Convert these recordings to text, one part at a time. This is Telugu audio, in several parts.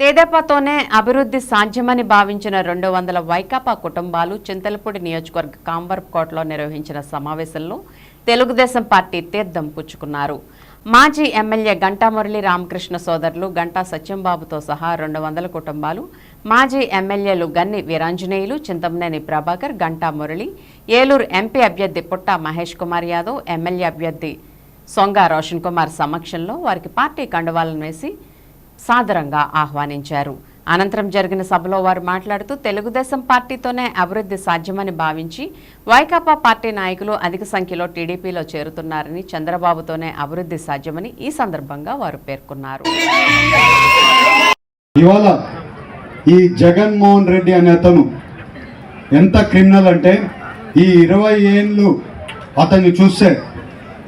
తెదేపాతోనే అభివృద్ధి సాధ్యమని భావించిన రెండు వందల వైకాపా కుటుంబాలు చింతలపూడి నియోజకవర్గ కాంబర్కోటలో నిర్వహించిన సమావేశంలో తెలుగుదేశం పార్టీ తీర్థం పుచ్చుకున్నారు. మాజీ ఎమ్మెల్యే గంటా మురళి రామకృష్ణ సోదరులు గంటా సత్యంబాబుతో సహా రెండు వందల కుటుంబాలు మాజీ ఎమ్మెల్యేలు గన్ని వీరాంజనేయులు చింతమనేని ప్రభాకర్ గంటా మురళి ఏలూరు ఎంపీ అభ్యర్థి పుట్ట మహేష్ కుమార్ యాదవ్ ఎమ్మెల్యే అభ్యర్థి సొంగ రోషన్ కుమార్ సమక్షంలో వారికి పార్టీ కండువాలను వేసి సాదరంగా ఆహ్వానించారు. అనంతరం జరిగిన సభలో వారు మాట్లాడుతూ తెలుగుదేశం పార్టీతోనే అభివృద్ధి సాధ్యమని భావించి వైకాపా పార్టీ నాయకులు అధిక సంఖ్యలో టీడీపీలో చేరుతున్నారని చంద్రబాబుతోనే అభివృద్ధి సాధ్యమని ఈ సందర్భంగా వారు పేర్కొన్నారు. ఇవాళ ఈ జగన్మోహన్ రెడ్డి అనే అతను ఎంత క్రిమినల్ అంటే ఈ ఇరవై ఏళ్ళు అతన్ని చూస్తే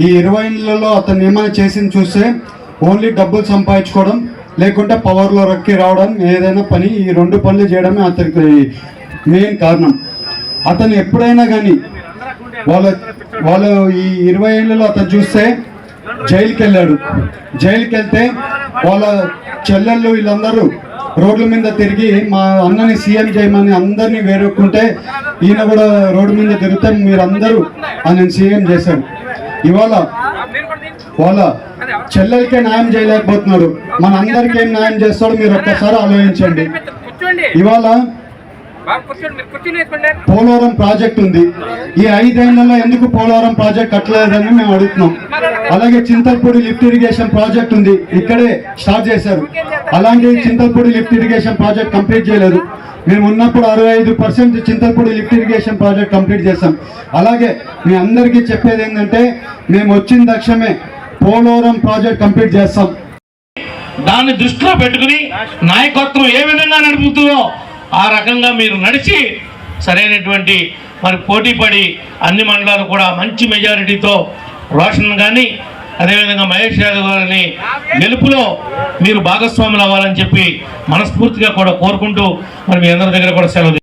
ఈ ఇరవై ఏళ్ళలో అతను ఏమైనా చేసింది చూస్తే ఓన్లీ డబ్బులు సంపాదించుకోవడం లేకుంటే పవర్లో రక్కి రావడం ఏదైనా పని ఈ రెండు పనులు చేయడమే అతనికి మెయిన్ కారణం. అతను ఎప్పుడైనా కానీ వాళ్ళ వాళ్ళ ఈ ఇరవై ఏళ్ళలో అతను చూస్తే జైలుకి వెళ్ళాడు జైలుకి వెళ్తే వాళ్ళ చెల్లెళ్ళు వీళ్ళందరూ రోడ్ల మీద తిరిగి మా అన్నని సీఎం చేయమని అందరినీ వేరుకుంటే ఈయన కూడా రోడ్డు మీద తిరిగితే మీరందరూ ఆయన సీఎం చేశారు ఇవాళ వాళ్ళ చెల్లెలకే న్యాయం చేయలేకపోతున్నారు. మన అందరికీ ఏం న్యాయం చేస్తాడో మీరు ఒక్కసారి ఆలోచించండి. ఇవాళ పోలవరం ప్రాజెక్ట్ ఉంది. ఈ ఐదేళ్ళలో ఎందుకు పోలవరం ప్రాజెక్ట్ కట్టలేదని మేము అడుగుతున్నాం. అలాగే చింతల్పూడి లిఫ్ట్ ఇరిగేషన్ ప్రాజెక్ట్ ఉంది. ఇక్కడే స్టార్ట్ చేశారు. అలాంటి Chintalapudi lift irrigation project complete చేయలేదు. మేము ఉన్నప్పుడు అరవై ఐదు percent Chintalapudi lift irrigation project complete చేశాం. అలాగే మీ అందరికీ చెప్పేది ఏంటంటే మేము వచ్చిన తక్షణమే పోలవరం ప్రాజెక్ట్ కంప్లీట్ చేస్తాం. దాన్ని దృష్టిలో పెట్టుకుని నాయకత్వం ఏ విధంగా నడుపుతుందో ఆ రకంగా మీరు నడిచి సరైనటువంటి మరి పోటీ పడి అన్ని మండలాలు కూడా మంచి మెజారిటీతో రోషన్ కానీ అదేవిధంగా మహేష్ యాదవ్ గారిని గెలుపులో మీరు భాగస్వాములు అవ్వాలని చెప్పి మనస్ఫూర్తిగా కూడా కోరుకుంటూ మరి మీ అందరి దగ్గర కూడా సెలవు